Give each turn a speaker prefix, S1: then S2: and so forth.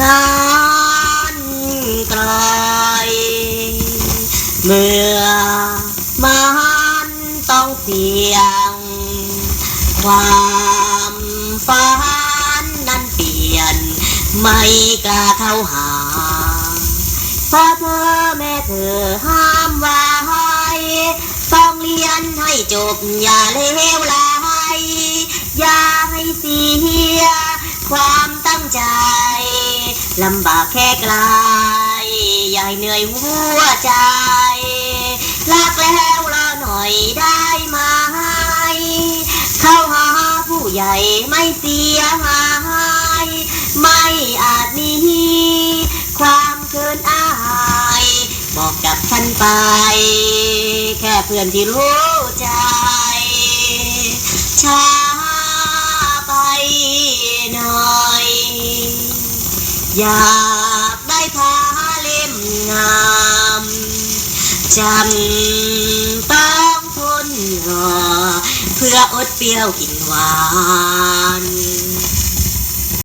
S1: งานไกลเมื่อมันต้องเสี่ยง ความฝันนั้นเปลี่ยน ไม่กล้าเข้าหาเพราะเธอแม่เธอห้ามไว้ต้องเรียนให้จบอย่าเลวไหลอย่าให้เสียความ ลำบากแค่ไกลยาให้เหนื่อยหัวใจรักแล้วรอหน่อยได้ไหมเข้าหาผู้ใหญ่ไม่เสียหายไม่อาจหนีความเกินอายบอกกับฉันไป แค่เพื่อนที่รู้ใจ อยากได้ผ้าเล่มงามจำต้องทนรอเพื่ออดเปรี้ยวกินหวาน